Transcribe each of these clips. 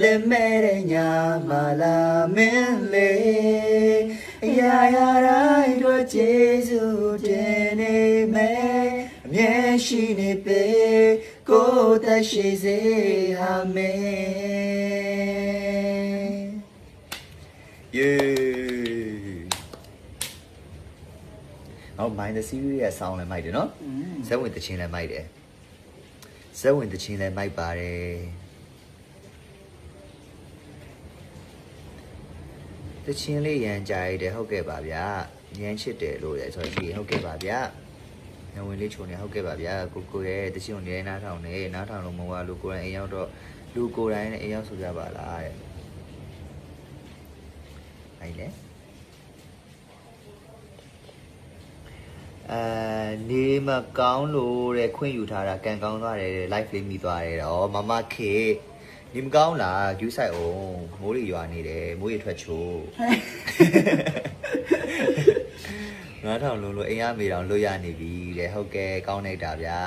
le mere nya mala men le ya ya rai do jesu de ne me mye shi ne pe ko ta shi se amen yeah ဟော mind the series ရဲ့ sound လည်းမိုက်တယ်เนาะဇက်ဝင်တခြင်းလည်းမိုက်တယ်ဇက်ဝင်တခြင်းလည်းမိုက်ပါတယ် တချင်းလေးရန်ကြိုက်တယ်ဟုတ်ကဲ့ပါဗျာရန်ချစ်တယ်လို့လည်းဆိုတော့ရှိဟုတ်ကဲ့ပါဗျာညဝင်လေးချုံနေဟုတ်ကဲ့ပါဗျာကိုကိုရဲ့တချင်းကိုနေနားထောင်နေနားထောင်လို့မဟုတ်ဘူးလူကိုယ်တိုင်အိမ်ရောက်တော့လူကိုယ်တိုင်နဲ့အိမ်ရောက်ဆိုကြပါလားတဲ့အဲ့လေအာနေမကောင်းလို့တဲ့ခွင့်ယူထားတာကန်ကောင်းသွားတယ်တဲ့ live လေးမိသွားတယ်တော့မမခေ နေမကောင်းလား view site အောင်မိုးရီရွာနေတယ်မိုးရီထွက်ချိုးငါးထောင်လုံးလို့အိမ်ရမေတောင်လွတ်ရနေပြီတဲ့ဟုတ်ကဲ့ကောင်းလိုက်တာဗျာ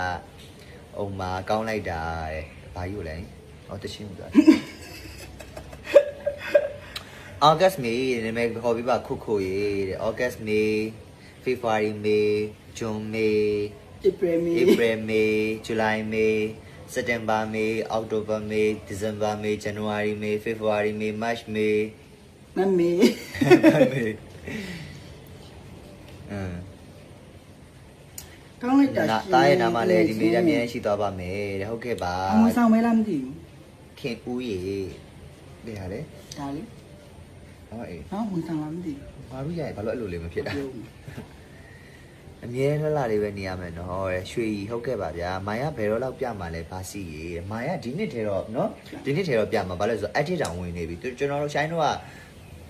အုံမာကောင်းလိုက်တာတဲ့ဘာယူလဲဟောတချင်းဘူးလား August May နာမည်ခေါ်ပြီးပါခုခုရေးတဲ့ August May February May June May April May April May July May September May October May December May January May February May March May မမေ May အင်းကောင်းလိုက်တာနာတားရဲ့နာမလည်းဒီမေးရမြဲရှိသွားပါမယ်တဲ့ဟုတ်ကဲ့ပါအမဆောင်မဲလားမသိဘူးခင်ဦးရေတဲ့ဟာလေဒါလေဟောအေးနော်ဝန်ဆောင်လားမသိဘာလို့ရဘာလို့အဲ့လိုလေးမဖြစ်တာဘူး အမြဲလှလှလေးပဲနေရမယ်နော်တဲ့ရွှေကြီးဟုတ်ကဲ့ပါဗျာမာယာဘယ်တော့လောက်ပြမှာလဲဘာစီရေမာယာဒီနှစ်ထဲတော့နော်ဒီနှစ်ထဲတော့ပြမှာဘာလဲဆိုတော့ edit တောင်ဝင်နေပြီသူကျွန်တော်တို့ရှိုင်းတော့က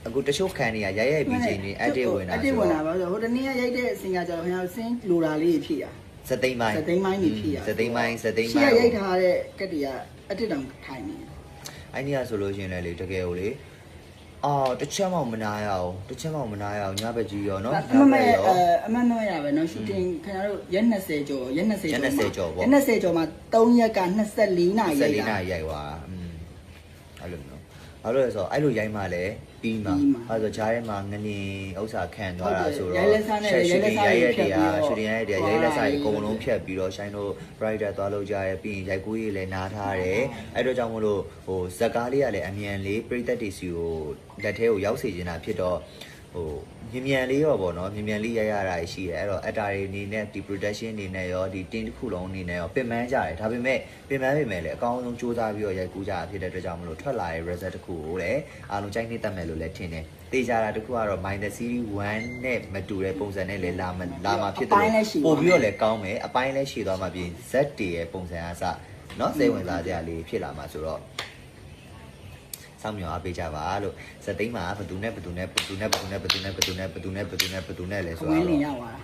အခုတချို့ခံနေရရရပြီးချိန်နေ edit ဝင်တာ edit ဆိုဝင်တာတော့ပါဆိုဟိုတနေ့ကရိုက်တဲ့အစင်ကကြောင့်ခင်ဗျာစင်းလိုတာလေးဖြည့်ရစသိမ်းပိုင်းစသိမ်းပိုင်းနေဖြည့်ရစသိမ်းပိုင်းစသိမ်းရှေ့ပိုင်းကရိုက်ထားတဲ့ကက်တည်းကအတစ်တောင်ထိုင်နေအဲ့ဒီကဆိုလို့ရှိရင်လည်းလေတကယ်ကိုလေ အော်တစ်ချက်မှမနာရအောင်တစ်ချက်မှမနာရအောင်ညဘက်ကြီးရောနော်အမမဲအမမဲရပဲနော်ရှူတင်ခင်ဗျားတို့ရက်20ကျော်ရက်20ကျော်ရက်20ကျော်မှာ3ရက်က24နာရီဆက်ရိုက်လေးတာနာရီရိုက်သွားอืมအဲ့လိုမျိုးဘာလို့လဲဆိုတော့အဲ့လိုရိုက်မှလည်း ပြီးမှပြီးမှအဲ့ဆိုဂျားထဲမှာငလင်ဥစ္စာခံသွားတာဟုတ်တယ်ဆိုတော့ရိုက်လက်စားနဲ့ရှူတင်ရိုရိုက်က်လက်ရစားတဲ့တွေတရားဖြတ်ပြီးရှူတင်ရိုက်တဲ့တရားရိုက်တော့လက်စားတွေအဟိုကုန်လုံးဖြတ်ပြီးတော့ရှိုင်းတို့ brighter သွားလို့ကြရဲပြီးရင်ရိုက်ကူးရေးလည်းနားထားတယ်အဲ့တော့ကြောင့်မလို့ဟိုဇက်ကားလေးကလည်းအမြန်လေးပြိသက်တွေစီကိုလက်ထဲကိုရောက်စေချင်တာဖြစ်တော့ ဟိုမြန်မြန်လေးရောပေါ့နော်မြန်မြန်လေးရရတာရှိတယ်အဲ့တော့ actor တွေအနေနဲ့ဒီ production အနေနဲ့ရောဒီ team တစ်ခုလုံးအနေနဲ့ရောပင်ပန်းကြတယ်ဒါပေမဲ့ပင်ပန်းပေမဲ့လည်းအကောင်းဆုံးစူးစမ်းပြီးတော့ရိုက်ကူးကြတာဖြစ်တဲ့အတွက်ကြောင့်မလို့ထွက်လာတဲ့ result တစ်ခုကိုလည်းအားလုံးကြိုက်နေတတ်မယ်လို့လည်းထင်တယ်တေးကြတာတစ်ခုကတော့ minor series 1နဲ့မတူတဲ့ပုံစံနဲ့လည်းလာမလာမှာဖြစ်တယ်ပို့ပြီးတော့လည်းကောင်းမယ်အပိုင်းလည်းရှည်သွားမှာပြင် Z တွေရဲ့ပုံစံအစနော်စိတ်ဝင်စားစရာလေးဖြစ်လာမှာဆိုတော့ စောင့်မျှော်အားပေးကြပါလို့ဇက်သိမ်းမှာဘသူနဲ့ဘသူနဲ့ဘသူနဲ့ဘသူနဲ့ဘသူနဲ့ဘသူနဲ့ဘသူနဲ့ဘသူနဲ့ဘသူနဲ့လဲခဆိုမတော့င်းလင်ရောက်သွားတာ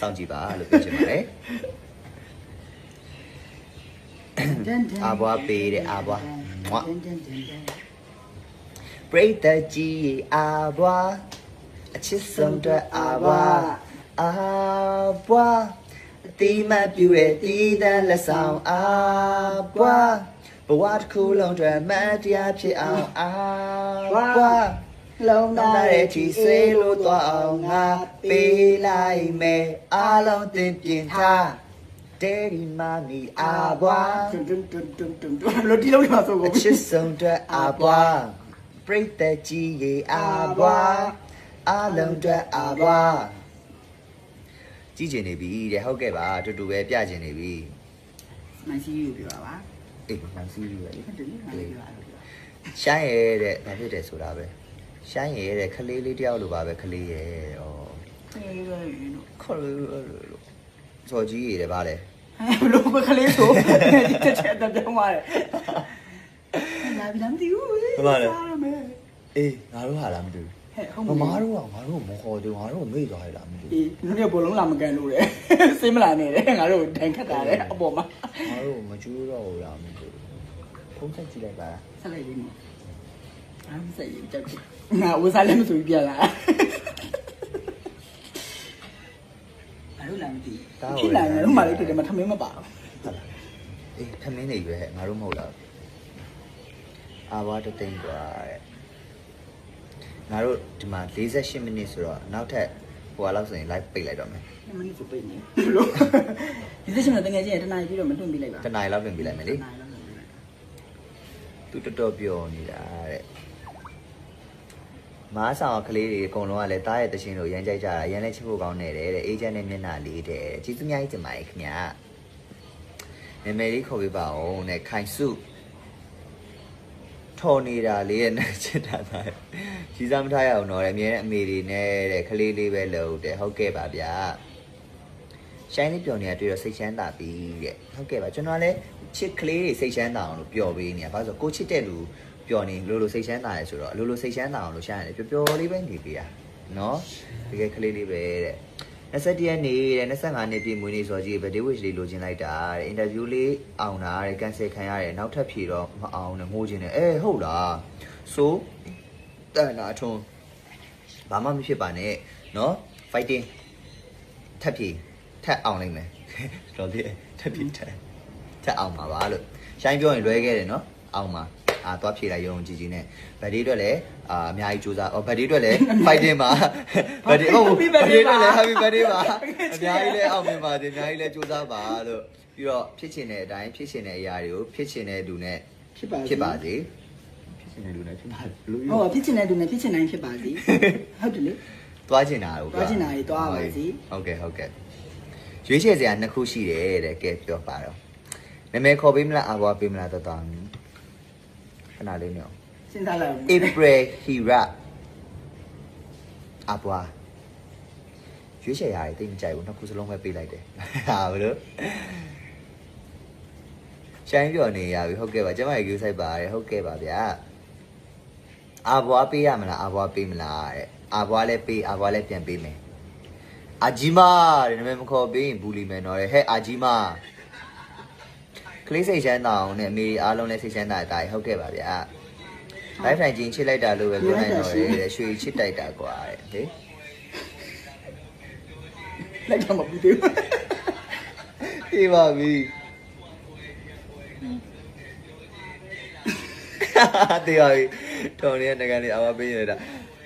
စောင့်ကြည့်ပါလို့ပြောချင်ပါတယ်အာဘွားပေးတဲ့အာဘွားမွတ်ပရိသတ်ကြီးရေအာဘွားအချစ်ဆုံးတဲ့အာဘွားအာဘွားအတိမတ်ပြူရဲ့တည်တဲ့လက်ဆောင်အာဘွား ဘဝတစ်ခုလုံးအတွက်မတရားဖြစ်အောင်အာဘွားလုံးတောင်းသားတရဲ့တဲ့ချီချီစေစေးလို့လို့သွားသွားအောအောင်င်ငါငါပေးပေးလိုလိုက်က်မယ်အားလုံးတင်ပြင်ထားတဲဒီမာမီအာဘွားတွန်းတွန်းတွန်းတွန်းတွန်းတွန်းလို့ဒီလုံးလေးမှာဆိုအကုန်ချစ်ဆုံးတဲ့အာဘွားပရိသတ်ကြီးရေအာဘွားအားလုံးအတွက်အာဘွားကြည့်ကျင်နေပြီတဲ့ဟုတ်ကဲ့ပါတူတူပဲပြကျင်နေပြီမိုင်းစီယူပြောတာပါ အေးမှန်စီးပြီပဲလေဟုတ်တယ်လေမိုင်းပြောတာရှိုင်းရဲတဲ့ဘာဖြစ်တယ်ဆိုတာပဲရှိုင်းရဲတဲ့ခလေးလေးတယောက်လိုပါပဲခလေးရဲဩအေးလို့ခေါ်လို့စော်ကြီးရတဲ့ဗာလဲဘလို့ပဲခလေးဆိုတက်ချက်တက်ပြောင်းသွားတယ်လာပြီလားမသိဘူးစားရမယ်အေးငါတို့ဟာလားမသိဟဲ့ဟုတ်ဘူးမမမလားတို့ကငါတို့မခေါ်သေးငါတို့မေ့သွားရလားမသိအေးနင်တို့ဘောလုံးလာမကန်လို့လေစိတ်မလာနဲ့လေငါတို့တန်ခတ်တာလေအပေါ်မှာငါတို့မကျူးတော့ဘူးလားမသိဘူး ဖုန်းဆက်ကြည့်လိုက်ပါ ဆက်လိုက်လေးနော်အားမစိတ်ရကြောက်ငါဝစားလည်းမဆိုပြလာဘာလို့လာမသိဖြစ်လာတယ်တော့မလေးတည်းမထမင်းမပါဘူး အေးထမင်းနေရွယ်ငါတို့မဟုတ်လား အာဘွားတစ်သိန်းกว่าတဲ့ငါတို့ဒီမှာ48မိနစ်ဆိုတော့နောက်ထပ်ဟိုဟာလောက်ဆိုရင် live ပိတ်လိုက်တော့မယ် မနစ်စပိတ်နေလို့ဒီသက်ရှင်တော့တကယ်ချင်းရတနားပြီးတော့မတွန့်ပြလိုက်ပါ တနားရီလောက်ပြင်ပြလိုက်မယ်လေ သူတော်တော်ပြောနေတာတဲ့မားဆောင်ကလေးတွေအကုန်လုံးကလည်းတားရဲ့တခြင်းတို့ရမ်းကြိုက်ကြတာရမ်းလဲချစ်ဖို့ကောင်းနေတယ်တဲ့အေဂျင့်နဲ့မျက်နှာလေးတဲ့ကျေးဇူးများကြီးတင်ပါတယ်ခင်ဗျာနာမည်လေးခေါ်ပေးပါဦးနဲ့ခိုင်စုထော်နေတာလေးရဲ့နဲ့ချစ်တာတာကြီးစားမထားရအောင်တော့အမြဲတမ်းအမေတွေနဲ့တဲ့ကလေးလေးပဲလို့တဲ့ဟုတ်ကဲ့ပါဗျာ ရှိုင်းလေးပျော်နေတာတွေ့တော့စိတ်ချမ်းသာပြီတဲ့ဟုတ်ကဲ့ပါကျွန်တော်လည်းချစ်ကလေးတွေစိတ်ချမ်းသာအောင်လို့ပျော်ပေးနေတာဘာလို့ဆိုကိုချစ်တဲ့လူပျော်နေလို့လို့စိတ်ချမ်းသာရဲဆိုတော့အလိုလိုစိတ်ချမ်းသာအောင်လို့ရှိုင်းရတယ်ပျော်ပျော်လေးပဲနေပေးရနော်တကယ်ကလေးလေးပဲတဲ့21ရက်နေ့တဲ့25နှစ်ပြည့်မွေးနေ့ဆိုကြီးဗဒေးဝစ်လေးလိုချင်လိုက်တာတဲ့အင်တာဗျူးလေးအောင်တာတဲ့ကန်ဆယ်ခံရတယ်နောက်ထပ်ဖြေတော့မအောင်နဲ့ငိုးခြင်းနဲ့အဲဟုတ်လားဆိုတန်တာထုံးဘာမှမဖြစ်ပါနဲ့နော် fighting ထပ်ပြေ ထပ်အောင်လိုက်မယ်တော်သေးတယ်ထပ်ပြေထပ်ထပ်အောင်ပါပါလို့ရှိုင်းပြောရင်လွဲခဲ့တယ်နော်အောင်ပါအာသွားဖြေလိုက်ရုံကြည်ကြည်နဲ့ဗတ်ဒီအတွက်လည်းအာအများကြီးစူးစမ်းအော်ဗတ်ဒီအတွက်လည်း fighting ပါဗတ်ဒီဟုတ်ဗတ်ဒီအတွက်လည်း happy birthday ပါအများကြီးလည်းအောင်မြင်ပါစေအများကြီးလည်းစူးစမ်းပါလို့ပြီးတော့ဖြစ်ချင်တဲ့အတိုင်းဖြစ်ချင်တဲ့အရာတွေကိုဖြစ်ချင်တဲ့လူနဲ့ဖြစ်ပါဖြစ်ပါစေဖြစ်ချင်တဲ့လူနဲ့ဖြစ်ပါစေဘယ်လိုဟုတ်ပါဖြစ်ချင်တဲ့သူနဲ့ဖြစ်ချင်တိုင်းဖြစ်ပါစေဟုတ်တယ်လေသွားချင်တာကိုသွားချင်တာတွေသွားပါစေဟုတ်ကဲ့ဟုတ်ကဲ့ ရွေးချယ်စရာနှစ်ခုရှိတယ်တဲ့ကဲပြောပါတော့နာမည်ခေါ်ပေးမလားအဘွားပေးမလားတော်တော်ခဏလေးနော်စဉ်းစားလိုက် April Hira အဘွားရွေးချယ်ရတယ်တိတ်မကြိုက်ဘူးနှစ်ခုစလုံးပဲပေးလိုက်တယ်ဟာဘလို့ရှိုင်းပြောနေရပြီဟုတ်ကဲ့ပါကျမရေကူးဆိုင်ပါရဟုတ်ကဲ့ပါဗျာအဘွားပေးရမလားအဘွားပေးမလားတဲ့အဘွားလည်းပေးအဘွားလည်းပြန်ပေးမယ် အာဂျီမာတဲ့နာမည်မခေါ်ပေးရင်ဘူးလီမယ်နော်တဲ့ဟဲ့အာဂျီမာကလေးစိတ်ချမ်းသာအောင်နဲ့အမေအားလုံးလည်းစိတ်ချမ်းသာတာဟုတ်ကဲ့ပါဗျာလိုက်ထိုင်ချင်းချစ်လိုက်တာလို့ပဲပြောနိုင်တော့တယ်တဲ့ရွှေချစ်တိုက်တာကွာတဲ့ဟေးလိုက်တော့မပြီးသေးဘူးပြေးပါပြီတေးပါပြီတော်နေတဲ့ငကန်လေးအမပေးနေတာ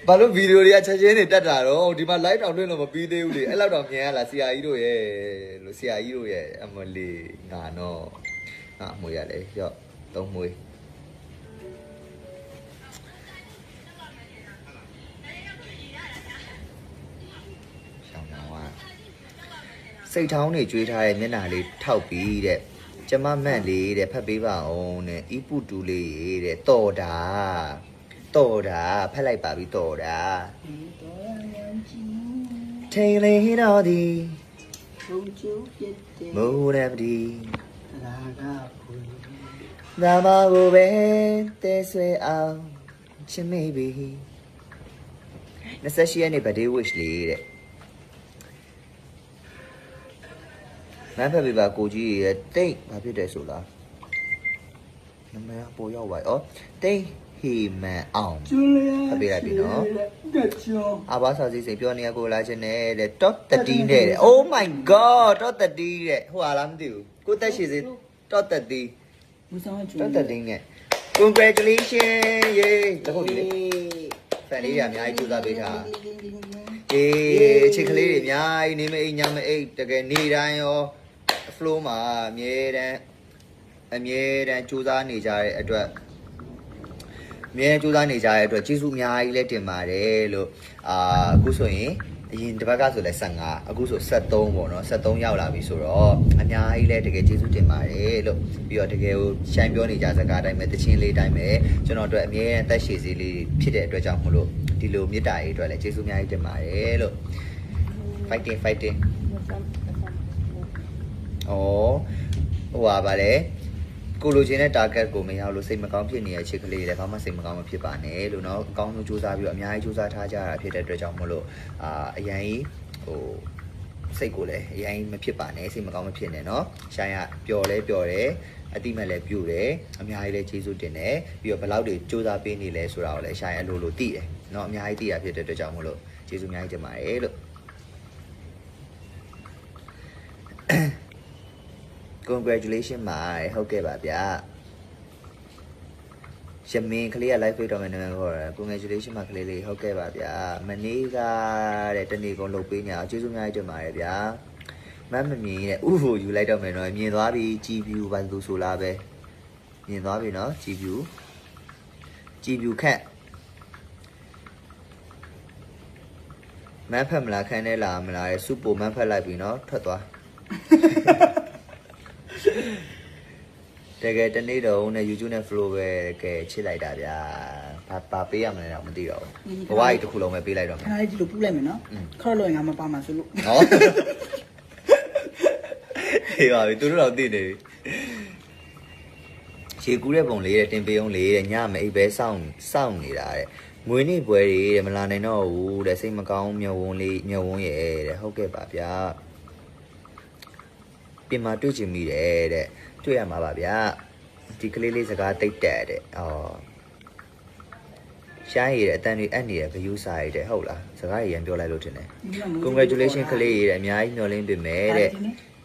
ဘာလို့ဗီဒီယိုတွေကချက်ချင်းနေတက်တာတော့ဒီမှာ live တောင်တွင်းလို့မပြီးသေးဘူးလေအဲ့လောက်တော့မြင်ရလားဆရာကြီးတို့ရဲ့လို့ဆရာကြီးတို့ရဲ့အမလေးငါတော့ငါအမွေရလေရော့သုံးမွေရှောင်းတော့ဟာစိတ်ထောင်းနေကြွေးထားတဲ့မျက်နှာလေးထောက်ပြီးတဲ့ကျမမန့်လေးတဲ့ဖတ်ပေးပါအောင်တဲ့ဤပုတူလေးရေတဲ့တော်တာ တော်တာဖတ်လိုက်ပါပြီတော်တာထိန်လေးတော်သည်ဘုံကျူဖြစ်တယ်မိုးရပဒီလာကဖူနာမကိုပဲတဲဆွဲအောင်ချစ်မိပြီ28ရက်နေ့ birthday wish လေးတဲ့မန်ဖက်ပြပါကိုကြီးရဲ့တိတ်ဘာဖြစ်တယ်ဆိုလားနမရပေါ်ရောက်ပါဩတိတ် ဟီမန်အောင်ကျူလျာဖတ်ပေးလိုက်ပြီနော်ကချောအဘဆောက်စီစိန်ပြောနေရကိုလာခြင်းနဲ့တဲ့ top 30နဲ့တဲ့ oh my god top 30တဲ့ဟိုဟာလားမသိဘူးကိုတက်ရှိစေ top 30မဆောင်ကျူ top 30နဲ့ congratulation ယေတခုဒီလေဖန်လေးတွေအများကြီးကြိုးစားပေးထားအေးချစ်ကလေးတွေအများကြီးနေမအိမ်ညမအိမ်တကယ်နေတိုင်းရော flow မှာအမြဲတမ်းအမြဲတမ်းကြိုးစားနေကြတဲ့အတွက် အမြဲကြိုးစားနေကြတဲ့အတွက်ကျေးဇူးအများကြီးလည်းတင်ပါတယ်လို့အာအခုဆိုရင်အရင်တစ်ပတ်ကဆိုလဲ15အခုဆို73ပေါ့နော်73ရောက်လာပြီဆိုတော့အများကြီးလည်းတကယ်ကျေးဇူးတင်ပါတယ်လို့ပြီးတော့တကယ်ကိုရှိုင်းပြောနေကြစကားအတိုင်းပဲတချင်းလေးအတိုင်းပဲကျွန်တော်တို့အမြဲတမ်းတက်ရှည်စီလေးဖြစ်တဲ့အတွက်ကြောင့်မလို့ဒီလိုမေတ္တာရေးအတွက်လည်းကျေးဇူးအများကြီးတင်ပါတယ်လို့ fighting fighting ဩဟိုပါဗါလေ ကိုလိုချင်တဲ့ target ကိုမရောက်လို့စိတ်မကောင်းဖြစ်နေတဲ့ချစ်ကလေးလည်းဘာမှစိတ်မကောင်းမဖြစ်ပါနဲ့လို့เนาะအကောင်းဆုံးစူးစမ်းပြီးတော့အများကြီးစူးစမ်းထားကြတာဖြစ်တဲ့အတွက်ကြောင့်မလို့အာအရင်ကြီးဟိုစိတ်ကိုလည်းအရင်မဖြစ်ပါနဲ့စိတ်မကောင်းမဖြစ်နဲ့เนาะရှိုင်းကပျော်လဲပျော်တယ်အတိမဲ့လည်းပြူတယ်အများကြီးလည်းကျေးဇူးတင်တယ်ပြီးတော့ဘယ်လောက်တွေစူးစမ်းပေးနေလဲဆိုတာကိုလည်းရှိုင်းအလိုလိုသိတယ်เนาะအများကြီးသိရဖြစ်တဲ့အတွက်ကြောင့်မလို့ကျေးဇူးအများကြီးတင်ပါတယ်လို့ congratulation ပါဟုတ်ကဲ့ပါဗျာရမင်းကလေးက live ဖေးတော့မယ်နာမည်ခေါ်တယ် congratulation ပါကလေးလေးဟုတ်ကဲ့ပါဗျာမနေ့ကတဲ့တနေ့ကုန်လုပ်ပေးညာကျေးဇူးအများကြီးတင်ပါတယ်ဗျာမမမြင်တဲ့ဥဟိုယူလိုက်တော့မယ်နော်မြင်သွားပြီ GView ဘာလို့ဆိုလားပဲမြင်သွားပြီနော် GView GView ခက်မန်းဖက်မလားခန်းထဲလာမလားစုပိုမန်းဖက်လိုက်ပြီနော်ထွက်သွား တကယ်တနေ့တော့နဲ့ YouTube နဲ့ flow ပဲကဲချစ်လိုက်တာဗျာဘာဘာပေးရမလဲတော့မသိတော့ဘူးဘဝကြီးတစ်ခုလုံးပဲပေးလိုက်တော့မယ်ခဏလေးဒီလိုပူလိုက်မယ်နော်อืมခေါ်လို့ရင်ငါမပါမှာဆိုလို့နော်ဟေးပါပြီသူတို့တော့သိနေပြီခြေကူးတဲ့ပုံလေးတဲ့တင်ပေးအောင်လေးတဲ့ညမအိပ်ပဲစောင့်စောင့်နေတာတဲ့ငွေနေ့ပွဲတွေတဲ့မလာနိုင်တော့ဘူးတဲ့စိတ်မကောင်းမျက်ဝန်းလေးမျက်ဝန်းရဲ့တဲ့ဟုတ်ကဲ့ပါဗျာပြင်မာတွေ့ချင်မိတယ်တဲ့ တွေ့ရမှာပါဗျာဒီကလေးလေးစကားတိတ်တက်တဲ့အော်ရှားရည်တဲ့အတန်တွေအပ်နေတယ်ဘယူစာရည်တဲ့ဟုတ်လားစကားရည်ရန်ပြောလိုက်လို့ထင်တယ် congratulation ကလေးရတဲ့အများကြီးမျှော်လင့်ပြင်မယ်တဲ့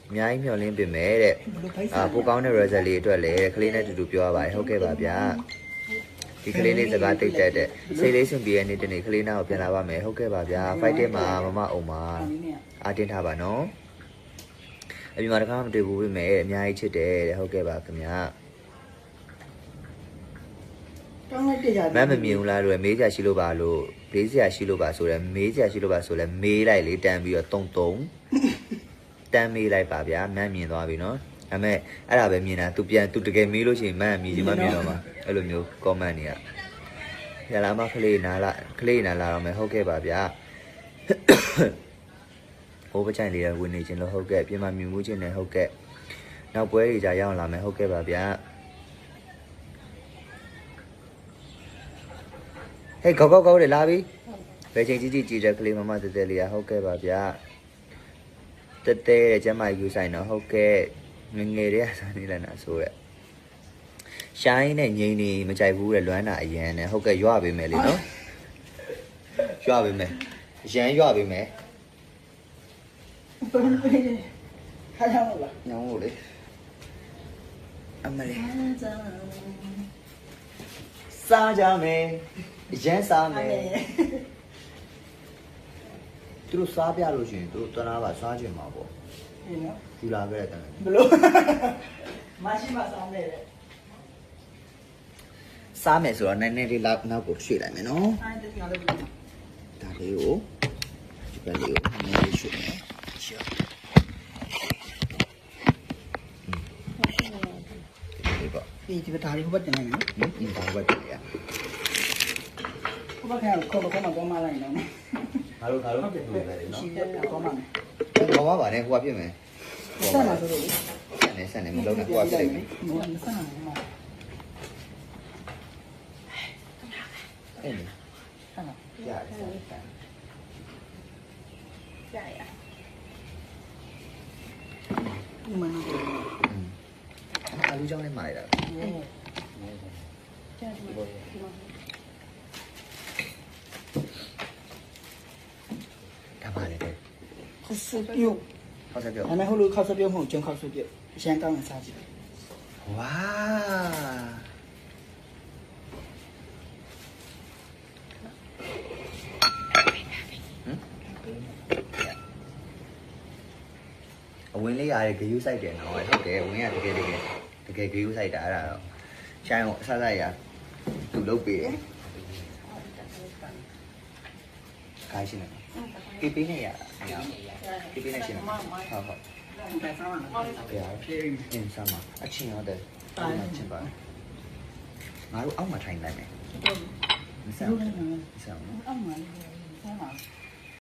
အများကြီးမျှော်လင့်ပြင်မယ်တဲ့အာပိုကောင်းတဲ့ result လေးအတွက်လည်းကလေးနဲ့တူတူပြောရပါတယ်ဟုတ်ကဲ့ပါဗျာဒီကလေးလေးစကားတိတ်တက်တဲ့စိတ်လေးရှင်ပြည့်ရဲ့နေ့တနေ့ကလေးနာကိုပြန်လာပါမယ်ဟုတ်ကဲ့ပါဗျာ fighting မှာမမအောင်ပါအားတင်းထားပါနော် အပြင်မှာတခါမှမတွေ့ဘူးပြင်မယ်အများကြီးချစ်တယ်တဲ့ဟုတ်ကဲ့ပါခင်ဗျာတောင်းလိုက်ကြကြမမ်းမမြင်ဘူးလားလို့မေးစရာရှိလို့ပါလို့မေးစရာရှိလို့ပါဆိုတော့မေးစရာရှိလို့ပါဆိုလဲမေးလိုက်လေတန်ပြီးတော့တုံတုံတန်မေးလိုက်ပါဗျာမမ်းမြင်သွားပြီနော်ဒါပေမဲ့အဲ့ဒါပဲမြင်တာ तू ပြန် तू တကယ်မေးလို့ရှိရင်မမ်းမြင်ချင်မှမြင်တော့မှာအဲ့လိုမျိုး comment တွေကရလာမကလေးနာလာကလေးနာလာတော့မယ်ဟုတ်ကဲ့ပါဗျာ ဟိုးပချိုင်လေးဝင်နေခြင်းလို့ဟုတ်ကဲ့ပြင်မမြင်မှုခြင်းနဲ့ဟုတ်ကဲ့နောက်ပွဲတွေကြာရအောင်လာမယ်ဟုတ်ကဲ့ပါဗျာဟေးကောက်ကောက်ကောက်လေလာပြီဘယ်ချိန်ကြီးကြီးကြည်တဲ့ကလေးမမတဲတဲလေးอ่ะဟုတ်ကဲ့ပါဗျာတဲတဲတဲ့ကျမယူဆိုင်တော့ဟုတ်ကဲ့ငယ်ငယ်လေးကစားနေလဲနာဆိုရက်ရှိုင်းနဲ့ငိမ့်နေမကြိုက်ဘူးတဲ့လွမ်းတာအရန်နဲ့ဟုတ်ကဲ့ရွပေးမယ်လေနော်ရွပေးမယ်အရန်ရွပေးမယ် ခါရအောင်လားညောင်းလို့လေအမလေးစားကြမယ်အရန်စားမယ်သူတို့စားပြလို့ရှိရင်သူတို့တနာပါစားခြင်းမှာပေါ့ဒီနော်ယူလာခဲ့တဲ့တန်းဘလို့မရှိမဆောင်နေတယ်စားမယ်ဆိုတော့နည်းနည်းလေးလောက်နောက်ကိုရွှေ့လိုက်မယ်နော်အဲ့ဒါကလည်းဒါလေးကိုဒီဘက်လေးကိုနည်းနည်းလေးရွှေ့မယ် ရှေ့ဒီပေါ့ဒီဒီဒါလေးဟိုဘက်တင်နေနော်ဟင်းဒါဘက်တည်းရဟိုဘက်ကခေါ်ခေါ်မကောင်းမလိုက်နော်ငါတို့ငါတို့ပြည့်နေ ဒီမှာနော်อืมအာလူကြောင့်လည်းမာရတာကြာဒီမှာဒီမှာဒါပါလေတဲ့ခဆပြုတ်ဟောဆက်ပြောဒါနဲ့ဟိုလိုခောက်ဆပြုတ်မဟုတ်ကျုံခောက်ဆပြုတ်အရန်ကောင်းနေစားကြည့်ဝါ အဝင်လေးရတယ်ဂယူးဆိုင်တယ်နော်ဟုတ်တယ်အဝင်ကတကယ်တကယ်တကယ်ဂယူးဆိုင်တာအဲ့ဒါတော့ရှိုင်းအောင်အဆဆရသူလုတ်ပေးတယ်ခိုင်းရှင်းတယ်ပြပေးနေရပြပေးနေရှင်းဟုတ်ဟုတ်ဒါဆောင်းလာပြရအင်းစမ်းပါအချင်းရောတဲ့အချင်းပါငါတို့အောက်မှာထိုင်လိုက်မယ်မစမ်းလို့ဘူးလည်းမစမ်းဘူးအောက်မှာလည်းဆောင်းလာဟ